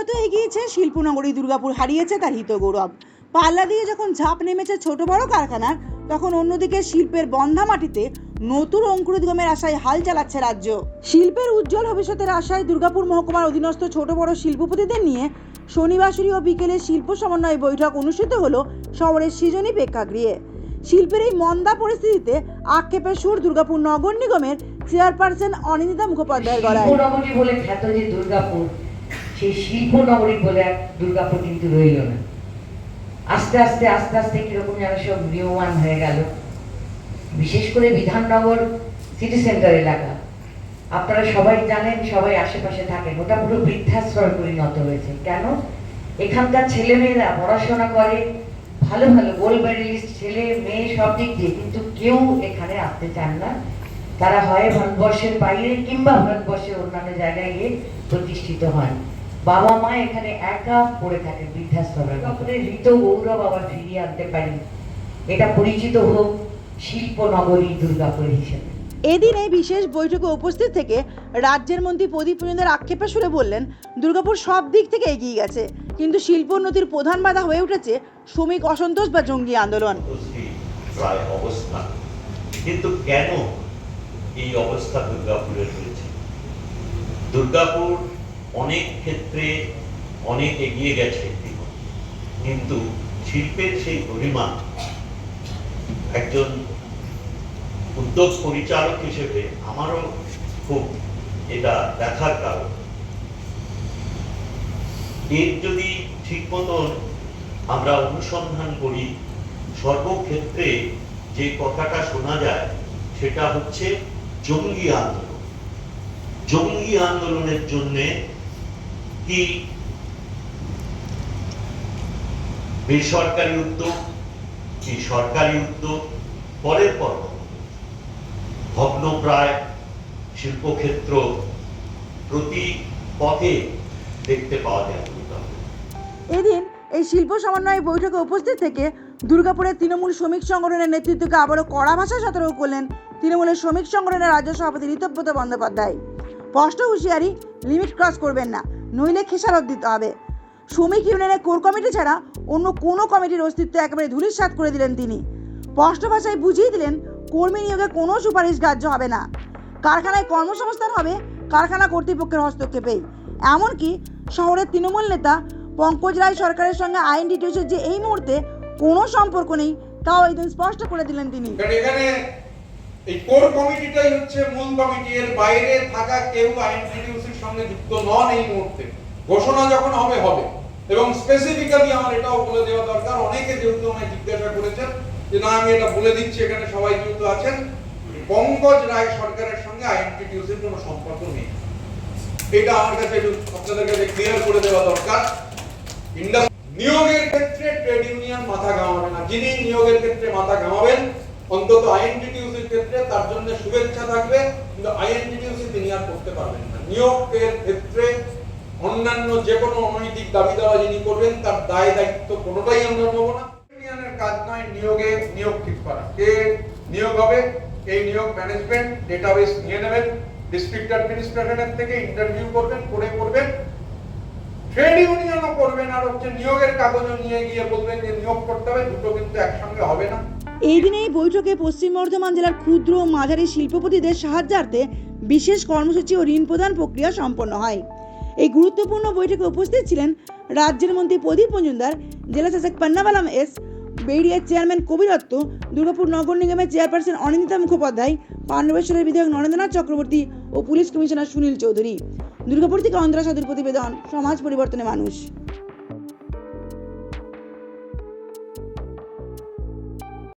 যত এগিয়েছে, শিল্পনগরী, দুর্গাপুর হারিয়েছে তার হিত গৌরব পাল্লা দিয়ে যখন ঝাঁপ নেমেছে ছোট বড় কারখানার, তখন অন্যদিকে শিল্পের বন্ধা মাটিতে নতুন অঙ্কুরোদ্গমের আশায় হাল চালাচ্ছে রাজ্য। শিল্পের উজ্জ্বল ভবিষ্যতের আশায় দুর্গাপুর মহকুমার অধীনস্থ ছোট বড় শিল্পপতিদের নিয়ে শনিবাসরী ও বিকেলে শিল্প সমন্বয় বৈঠক অনুষ্ঠিত হলো শহরের সৃজনী প্রেক্ষাগৃহে। শিল্পের এই মন্দা পরিস্থিতিতে আক্ষেপের সুর দুর্গাপুর নগর নিগমের চেয়ারপারসন অনিন্দিতা মুখোপাধ্যায়ের গলায়। বলে খ্যাত যে দুর্গাপুর সেই শিল্প নগরী বলে এক দুর্গাপুর কিন্তু রইল না। আস্তে আস্তে আস্তে আস্তে কীরকম যেন সব নিয়মান হয়ে গেল। বিশেষ করে বিধাননগর সিটি সেন্টার এলাকা। আপনারা সবাই জানেন, সবাই আশেপাশে থাকেন, ওটা পুরো বৃদ্ধাশ্রয় পরিণত হয়েছে। কেন? এখানকার ছেলেমেয়েরা পড়াশোনা করে, ভালো ভালো গোল্ড মেডেলিস্ট ছেলে, মেয়ে সব দিক দিয়ে। কিন্তু কেউ এখানে আসতে চান না। তারা হয় ভারতবর্ষের বাইরে কিংবা ভারতবর্ষের অন্যান্য জায়গায় গিয়ে প্রতিষ্ঠিত হন। বাবা মা এখানে একা পড়ে থাকে বৃদ্ধাশ্রমে তারপরে ঋত গৌরব আবার ফিরিয়ে আনতে পারি এটা পরিচিত হোক শিল্প নগরী দুর্গাপুর হিসেবে। এদিন এই বিশেষ বৈঠকে উপস্থিত থেকে রাজ্যের মন্ত্রী প্রদীপ মজুমদার আক্ষেপে সুরে বললেন দুর্গাপুর সব দিক থেকে এগিয়ে গেছে কিন্তু শিল্পোন্নতির প্রধান বাধা হয়ে উঠেছে শ্রমিক অসন্তোষ বা জঙ্গি আন্দোলন। অবস্থা। কিন্তু কেন এই অবস্থা দুর্গাপুরে হয়েছে দুর্গাপুর অনেক ক্ষেত্রে অনেক এগিয়ে গেছে কিন্তু শিল্পের সেই গরিমা একজন উদ্যোগ পরিচালক হিসেবে আমারও খুব এটা দেখার কারণ। এর যদি ঠিক মতন আমরা অনুসন্ধান করি, সর্বক্ষেত্রে যে কথাটা শোনা যায়, সেটা হচ্ছে জঙ্গি আন্দোলন। জঙ্গি আন্দোলনের জন্য কি? বেসরকারি উদ্যোগ, কি সরকারি উদ্যোগ? পরের পর ভগ্নপ্রায় শিল্পক্ষেত্র প্রতি পথে দেখতে পাওয়া যায় এদিন এই শিল্প সমন্বয় বৈঠকে উপস্থিত থেকে দুর্গাপুরের তৃণমূল শ্রমিক সংগঠনের নেতৃত্বকে আবারও কড়া ভাষায় সতর্ক করলেন তৃণমূলের শ্রমিক সংগঠনের রাজ্য সভাপতি ঋতব্রত বন্দ্যোপাধ্যায়। স্পষ্ট হুঁশিয়ারি লিমিট ক্রস করবেন না। নইলে খেসারত দিতে হবে। শ্রমিক ইউনিয়নের কোর কমিটি ছাড়া অন্য কোনো কমিটির অস্তিত্ব একেবারে ধূলিসাৎ করে দিলেন তিনি। স্পষ্ট ভাষায় বুঝিয়ে দিলেন, কর্মী নিয়োগে কোনো সুপারিশ গ্রাহ্য হবে না। কারখানায় কর্মসংস্থান হবে কারখানা কর্তৃপক্ষের হস্তক্ষেপেই এমনকি শহরের তৃণমূল নেতা পঙ্কজ রায় সরকারের সঙ্গে আইন ডিটিউসের যে এই মুহূর্তে কোনো সম্পর্ক নেই, তাও এই দিন স্পষ্ট করে দিলেন তিনি। এই কোর কমিটিটাই হচ্ছে মূল কমিটি। এর বাইরে থাকা কেউ আইনটিডিউসির সঙ্গে যুক্ত নন এই মুহূর্তে। ঘোষণা যখন হবে হবে। এবং স্পেসিফিক্যালি আমার এটাও বলে দেওয়া দরকার। অনেকে যেহেতু আমায় জিজ্ঞাসা করেছেন যে, না, আমি এটা বলে দিচ্ছি, এখানে সবাই যেহেতু আছেন। পঙ্কজ রায় সরকারের সঙ্গে আইনটিডিউসির কোনো সম্পর্ক নেই। এটা আমার কাছে আপনাদের কাছে ক্লিয়ার করে দেওয়া দরকার। নিয়োগের ক্ষেত্রে ট্রেড ইউনিয়ন মাথা ঘামাবে না। যিনি নিয়োগের ক্ষেত্রে মাথা ঘামাবেন, অন্তত আইএনটিটিউসির ক্ষেত্রে তার জন্য শুভেচ্ছা থাকবে, কিন্তু আইএনটিটিউসি তিনি আর করতে পারবেন না। নিয়োগের ক্ষেত্রে অন্যান্য যে কোনো অনৈতিক দাবি দাওয়া যিনি করবেন, তার দায় দায়িত্ব কোনোটাই আমরা নেব না। ইউনিয়নের কাজ নয় নিয়োগে নিয়োগ ঠিক করা। কে নিয়োগ হবে, এই নিয়োগ ম্যানেজমেন্ট ডেটাবেস নিয়ে নেবেন ডিস্ট্রিক্ট অ্যাডমিনিস্ট্রেশনের থেকে ইন্টারভিউ করবেন, করে করবেন। ট্রেড ইউনিয়নও করবেন, আর হচ্ছে নিয়োগের কাগজও নিয়ে গিয়ে বলবেন যে নিয়োগ করতে হবে, দুটো কিন্তু একসঙ্গে হবে না। এই দিনে এই বৈঠকে পশ্চিম বর্ধমান জেলার ক্ষুদ্র ও মাঝারি শিল্পপতিদের সাহায্যার্থে বিশেষ কর্মসূচি ও ঋণ প্রদান প্রক্রিয়া সম্পন্ন হয়। এই গুরুত্বপূর্ণ বৈঠকে উপস্থিত ছিলেন রাজ্যের মন্ত্রী প্রদীপ মজুমদার, জেলা শাসক পান্নাবালাম এস বেড়িয়ার চেয়ারম্যান কবি দত্ত, দুর্গাপুর নগর নিগমের চেয়ারপারসন অনিন্দিতা মুখোপাধ্যায়, পাণ্ডবেশ্বরের বিধায়ক নরেন্দ্রনাথ চক্রবর্তী ও পুলিশ কমিশনার সুনীল চৌধুরী। দুর্গাপুর থেকে অন্ধ্রা সাধুর প্রতিবেদন, সমাজ পরিবর্তনে মানুষ।